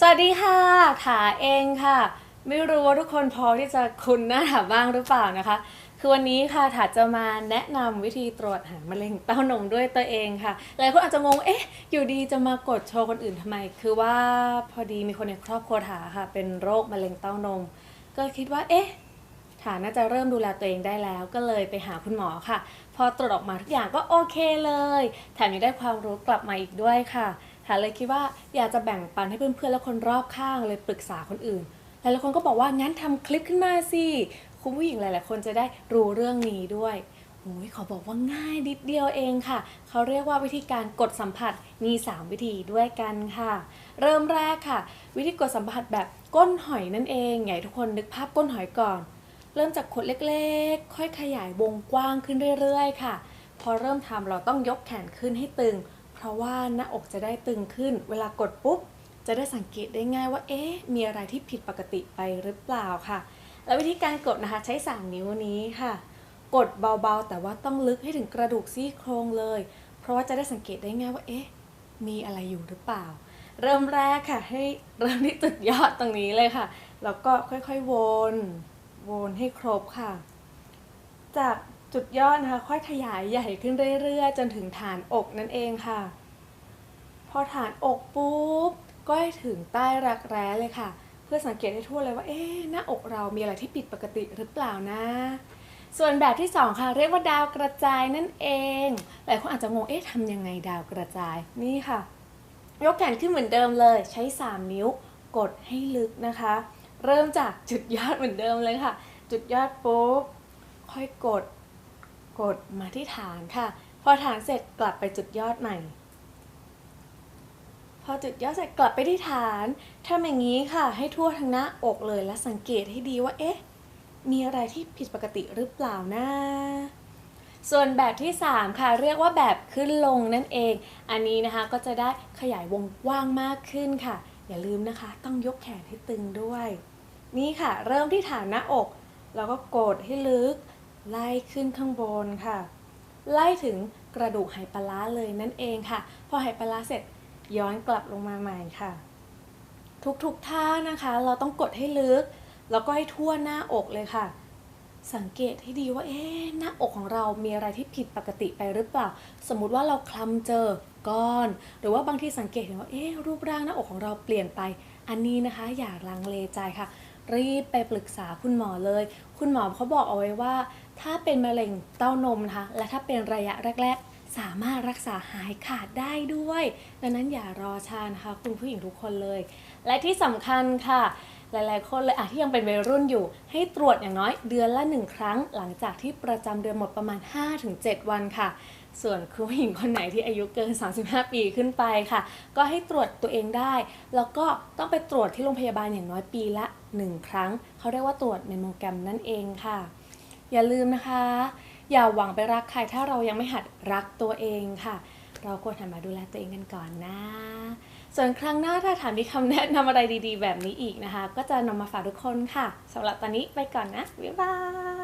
สวัสดีค่ะ ถาเองค่ะ ไม่รู้ว่าทุกคนพอที่จะคุ้นหน้าถาบ้างหรือเปล่านะคะ คือวันนี้ค่ะถาจะมาแนะนำวิธีตรวจหามะเร็งเต้านมด้วยตัวเองค่ะ หลายคนอาจจะงง เอ๊ะ อยู่ดีจะมากดโชว์คนอื่นทำไม คือว่าพอดีมีคนในครอบครัวถาค่ะ เป็นโรคมะเร็งเต้านม ก็คิดว่า เอ๊ะฐานน่าจะเริ่มดูแลตัวเองได้แล้ว ก็เลยไปหาคุณหมอค่ะ พอตรวจออกมาทุกอย่างก็โอเคเลย แถมยังได้ความรู้กลับมาอีกด้วยค่ะ ฐานเลยคิดว่าอยากจะแบ่งปันให้เพื่อนๆและคนรอบข้างเลยปรึกษาคนอื่นหลายๆคนก็บอกว่างั้นทำคลิปขึ้นมาสิคุณผู้หญิงหลายๆคนจะได้รู้เรื่องนี้ด้วยโอ้ยขอบอกว่าง่ายนิดเดียวเองค่ะ เขาเรียกว่าวิธีการกดสัมผัสมี 3 วิธีด้วยกันค่ะ เริ่มแรกค่ะ วิธีกดสัมผัสแบบก้นหอยนั่นเองให้ทุกคนนึกภาพก้นหอยก่อน เริ่มจากขดเล็กๆ ค่อยขยายวงกว้างขึ้นเรื่อยๆ ค่ะ พอเริ่มทำเราต้องยกแขนขึ้นให้ตึง ราะว่าหน้าอกจะได้ตึงขึ้น เวลากดปุ๊บ จะได้สังเกตได้ง่ายว่า เอ๊ะ มีอะไรที่ผิดปกติไปหรือเปล่าค่ะ แล้ววิธีการกดนะคะใช้ 3 นิ้วนี้ค่ะ กดเบาๆ แต่ว่าต้องลึกให้ถึงกระดูกซี่โครงเลย เพราะว่าจะได้สังเกตได้ง่ายว่า เอ๊ะ มีอะไรอยู่หรือเปล่า เริ่มแรกค่ะ ให้เริ่มที่จุดยอดตรงนี้เลยค่ะ แล้วก็ค่อยๆ วน วนให้ครบค่ะ จากจุดยอดนะคะค่อยขยายใหญ่ขึ้นเรื่อยๆ จนถึงฐานอกนั่นเองค่ะ พอฐานอกปุ๊บก็ให้ถึงใต้รักแร้เลยค่ะ เพื่อสังเกตให้ทั่วเลยว่า เอ๊ะหน้าอกเรามีอะไรที่ผิดปกติหรือเปล่านะ ส่วนแบบที่สองค่ะ เรียกว่าดาวกระจายนั่นเองหลายคนอาจจะงงเอ๊ะทำยังไงดาวกระจายนี่ค่ะ ยกแขนขึ้นเหมือนเดิมเลย ใช้ 3 นิ้วกดให้ลึกนะคะ เริ่มจากจุดยอดเหมือนเดิมเลยค่ะ จุดยอดปุ๊บค่อยกดกดมาที่ฐานค่ะ พอฐานเสร็จกลับไปจุดยอดใหม่ พอจุดยอดเสร็จกลับไปที่ฐานทำอย่างนี้ค่ะ ให้ทั่วทั้งหน้าอกเลยและสังเกตให้ดีว่าเอ๊ะ มีอะไรที่ผิดปกติหรือเปล่านะ ส่วนแบบที่ 3 ค่ะ เรียกว่าแบบขึ้นลงนั่นเอง อันนี้นะคะก็จะได้ขยายวงกว้างมากขึ้นค่ะ อย่าลืมนะคะ ต้องยกแขนให้ตึงด้วย นี่ค่ะ เริ่มที่ฐานหน้าอก แล้วก็กดให้ลึก ไล่ขึ้นข้างบนค่ะ ไล่ถึงกระดูกไหปลาร้าเลยนั่นเองค่ะ พอไหปลาร้าเสร็จ ย้อนกลับลงมาใหม่ค่ะ ทุกๆท่านะคะ เราต้องกดให้ลึก แล้วก็ให้ทั่วหน้าอกเลยค่ะ สังเกตให้ดีว่าเอ๊ะหน้าอกของเรามีอะไรที่ผิดปกติไปหรือเปล่า สมมุติว่าเราคลำเจอก้อน หรือว่าบางทีสังเกตเห็นว่าเอ๊ะรูปร่างหน้าอกของเราเปลี่ยนไป อันนี้นะคะอย่าลังเลใจค่ะ รีบไปปรึกษาคุณหมอเลย คุณหมอเขาบอกเอาไว้ว่า ถ้าเป็นมะเร็งเต้านมนะคะและถ้าเป็นระยะแรก ๆ สามารถรักษาหายขาดได้ด้วย ดังนั้นอย่ารอช้านะคะคุณผู้หญิงทุกคนเลย และที่สำคัญค่ะ หลายๆ คนเลยอะที่ยังเป็นวัยรุ่นอยู่ ให้ตรวจอย่างน้อยเดือนละหนึ่งครั้ง หลังจากที่ประจำเดือนหมดประมาณ 5-7 วันค่ะส่วนคุณผู้หญิงคนไหนที่อายุเกิน 35 ปีขึ้นไปค่ะ ก็ให้ตรวจตัวเองได้ แล้วก็ต้องไปตรวจที่โรงพยาบาลอย่างน้อยปีละ 1 ครั้ง เขาเรียกว่าตรวจในโมแกรมนั่นเองค่ะ อย่าลืมนะคะ อย่าหวังไปรักใครถ้าเรายังไม่หัดรักตัวเองค่ะ เราควรหันมาดูแลตัวเองกันก่อนนะ ส่วนครั้งหน้าถ้าถามมีคำแนะนำอะไรดีๆ แบบนี้อีกนะคะ ก็จะนำมาฝากทุกคนค่ะสำหรับตอนนี้ไปก่อนนะบ๊ายบาย